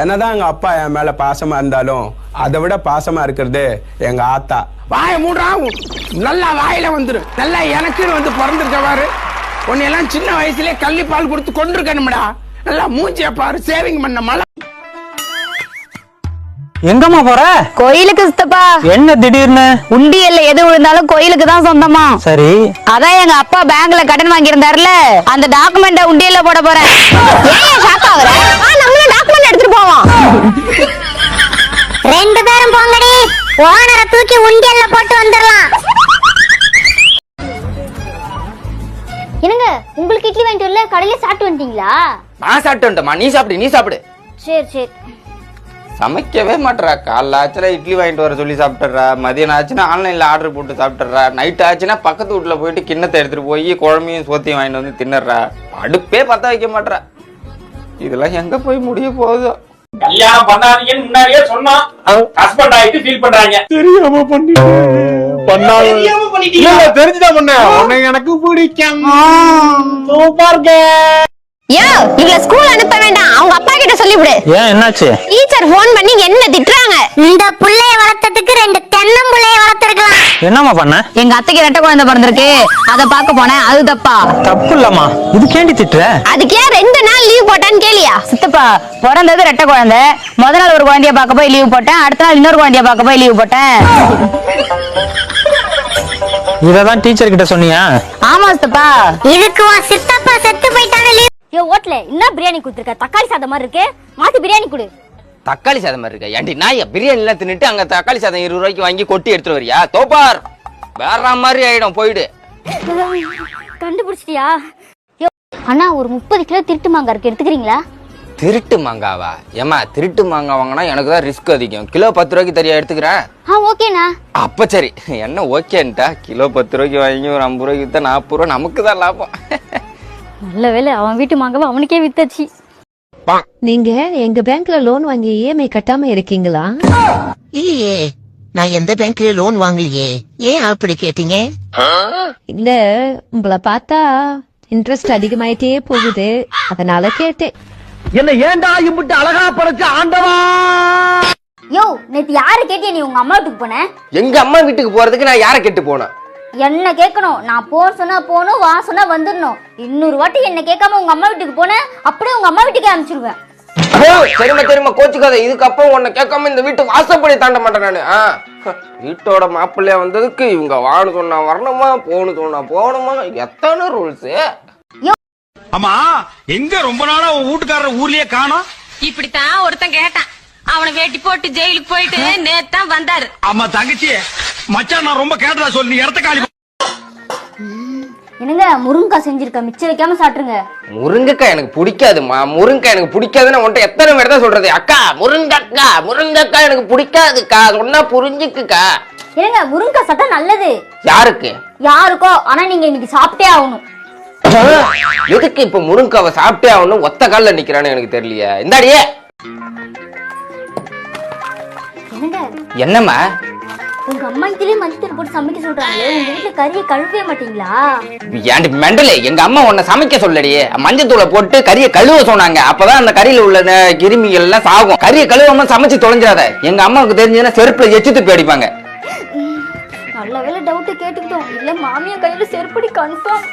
என்னதான் எங்க அப்பா என் மேல பாசமா இருந்தாலும் அதை விட பாசமா இருக்கிறது எங்க ஆத்தா. வாய மூடுறா நல்லா வாயில வந்துரும் நல்லா எனக்குன்னு வந்து பிறந்திருக்க பாரு. உன்னையெல்லாம் சின்ன வயசுலயே கள்ளி பால் கொடுத்து கொண்டிருக்கணும்டா நல்லா மூஞ்சிய பாரு சேவிங் பண்ண மழை எங்கம்மா போற? கோயிலுக்கு சித்தப்பா. என்ன திடீர்னு? உண்டியல்ல எது விழுந்தாலும் கோயிலுக்கு தான் சொந்தமா. சரி. அதான் எங்க அப்பா பேங்க்ல கடன் வாங்கியிருந்தாருல. அந்த டாக்குமெண்ட உண்டியல்ல போட போறேன். ஏன் ஷாக் ஆகுற ஓனரை தூக்கி உண்டியல்ல போட்டு வந்துடலாம். என்னங்க உங்களுக்கு இட்லி வாங்கிட்டு வரல? கடையில சாப்பிட்டு வந்துட்டீங்களா? நான் சாப்பிட்டு வந்துட்டேம்மா. நீ சாப்பிடு நீ சாப்பிடு. சரி சரி. சமைக்கவே மாட்றா காலைல ஆச்சுனா இட்லி வாங்கிட்டு வர சொல்லி சாப்பிட்டுறா. மதியம் ஆச்சுன்னா ஆன்லைன்ல ஆர்டர் போட்டு சாப்பிட்டுறா. நைட் ஆச்சுன்னா பக்கத்து வீட்டுல போயிட்டு கிண்ணத்தை எடுத்துட்டு போய் குழம்பையும் சோத்தையும் வாங்கிட்டு வந்து தின்னுறா. அடுப்பே பத்த வைக்க மாட்றா இதெல்லாம் எங்க போய் முடிய போகுதோ? கல்யாணம் பண்ணாதீங்கன்னு முன்னாடியே சொன்னோம் ஹஸ்பண்ட் ஆயிட்டு ஃபீல் பண்றாங்க. தெரியாம பண்ணிட்டீங்க தெரிஞ்சுதான் பண்ண உன்னை எனக்கு பிடிக்கும். யோ இவள ஸ்கூல் அனுப்ப வேண்டாம். அவங்க அப்பா கிட்ட சொல்லிவிடு. ஏன் என்னாச்சு? டீச்சர் ஃபோன் பண்ணி என்ன திட்டுறாங்க? இந்த புள்ளைய வளர்த்ததுக்கு ரெண்டு தென்னம்புள்ளைய வளர்த்திருக்கலாம். என்னம்மா பண்ண? எங்க அத்தைக்கு ரெட்டை குழந்தை பிறந்திருக்கு. அத பார்க்க போனேன். அது தப்பா? தப்பு இல்லம்மா. இதுக்கேண்டி திட்டுற? அதுக்கு ரெண்டு நாள் லீவ் போட்டான்னு கேளியா சித்தப்பா பிறந்தது ரெட்டை குழந்தை. முத நாள் ஒரு குழந்தைய பார்க்க போய் லீவ் போட்டேன். அடுத்த நாள் இன்னொரு குழந்தைய பார்க்க போய் லீவ் போட்டேன். இததான் டீச்சர் கிட்ட சொன்னியா? ஆமா சித்தப்பா. இதுக்கு உன் சித்தப்பா செத்து போயிட்டானே லீவ் யோ ஓட்ல என்ன பிரியாணி கொடுத்துருக்க? தக்காளி சாதம் மாதிரி இருக்கு. மாத்தி பிரியாணி கொடு. தக்காளி சாதம் மாதிரி இருக்கா? ஏன்டி நாய் பிரியாணி எல்லாம் தின்னுட்டு அங்க தக்காளி சாதம் இருபது ரூபாய்க்கு வாங்கி கொட்டி எடுத்துட்டு வரியா? தோப்பார் வேற மாதிரி ஆயிடும் போயிடு. கண்டுபிடிச்சிட்டியா? அண்ணா ஒரு முப்பது கிலோ திருட்டு மாங்காய் இருக்கு. எடுத்துக்கிறீங்களா? திருட்டு மாங்காவா? ஏமா திருட்டு மாங்காய் வாங்கினா எனக்கு தான் ரிஸ்க் அதிகம். கிலோ பத்து ரூபாய்க்கு தெரியா எடுத்துக்கிறேன் ஆ ஓகேண்ணா. அப்ப சரி. என்ன ஓகேன்ட்டா? கிலோ பத்து ரூபாய்க்கு வாங்கி ஒரு ஐம்பது ரூபாய்க்கு வித்தா நாற்பது ரூபா நமக்கு தான் லாபம். நல்ல வேலை அவன் வீட்டு மாங்காவை அவனுக்கே வித்தாச்சு. நீங்க எங்க பேங்க்ல லோன் வாங்கி இஎம்ஐ கட்டாம இருக்கீங்களா? இல்லையே. நான் எந்த பேங்க்ல லோன் வாங்கலையே. ஏன் அப்படி கேட்டீங்க? இல்ல உங்களை பார்த்தா இன்ட்ரெஸ்ட் அதிகமாயிட்டே போகுது. அதனால கேட்டேன். என்ன ஏன்டா இம்புட்டு அழகா படைச்ச ஆண்டவா? யோ நேத்து யாரு கேட்டியா நீ உங்க அம்மா வீட்டுக்கு போன? எங்க அம்மா வீட்டுக்கு போறதுக்கு நான் யாரை கெட்டு போனேன் என்ன கேட்கணும்? நான் போன் சொன்னா போகணும் வா சொன்னா வந்துடணும் இன்னொரு வாட்டி என்ன கேட்காம உங்க அம்மா வீட்டுக்கு போனேன் அப்படியே உங்க அம்மா வீட்டுக்கே அனுப்பிச்சிருவேன். சரிம்மா சரிம்மா கோச்சுக்காத. இதுக்கப்புறம் உன்னை கேட்காம இந்த வீட்டு வாசப்படி தாண்ட மாட்டேன் நானு. ஆ, வீட்டோட மாப்பிள்ளையா வந்ததுக்கு இவங்க வான்னு சொன்னா வரணுமா போன்னு சொன்னா போகணுமா? எத்தனை ரூல்ஸ் ஆமா எங்க ரொம்ப நாளா உன் வீட்டுக்காரர் ஊர்லயே காணோம்? இப்படித்தான் ஒருத்தன் கேட்டான். அவனை வேட்டி போட்டு ஜெயிலுக்கு போயிட்டு நேத்தான் வந்தாரு. ஆமா தங்கச்சி மச்சான் நான் ரொம்ப கேட்டதா சொல்லி. நீ இடத்த காலி என்னங்க முருங்கக்காய் செஞ்சிருக்க மிச்சம் வைக்காம சாப்பிட்டுருங்க. முருங்கைக்காய் எனக்கு பிடிக்காதுமா முருங்கைக்காய் எனக்கு பிடிக்காதுன்னு உன்ட்ட எத்தனை பேர் தான் சொல்றது? அக்கா முருங்கக்கா முருங்கக்காய் எனக்கு பிடிக்காதுக்கா சொன்னா புரிஞ்சுக்குக்கா. என்னங்க முருங்கக்காய் சாப்பிட்டா நல்லது. யாருக்கு? யாருக்கோ ஆனா நீங்க இன்னைக்கு சாப்பிட்டே ஆகணும். எதுக்கு இப்ப முருங்காவை சாப்பிட்டே ஆகணும் ஒத்த கால்ல நிக்கிறான்னு எனக்கு தெரியலையே. இந்தாடியே. என்னங்க? என்னம்மா? உங்க அம்மா இதுலயே மஞ்சள் போட்டு சமைக்க சொல்றாங்க உங்க வீட்டுல கறியை கழுவே மாட்டீங்களா? ஏன்டி மெண்டலே? எங்க அம்மா உன்னை சமைக்க சொல்லடி. மஞ்சத்தூளை போட்டு கறியை கழுவ சொன்னாங்க. அப்பதான் அந்த கறியில உள்ள கிருமிகள் எல்லாம் சாகும். கறியை கழுவாம சமைச்சு தொலைஞ்சிடாத. எங்க அம்மாவுக்கு தெரிஞ்சதுன்னா செருப்புல எச்சு துப்பி அடிப்பாங்க. நல்ல வேலை டவுட் கேட்டுக்கிட்டோம். இல்ல மாமியா கையில செருப்படி கன்ஃபார்ம்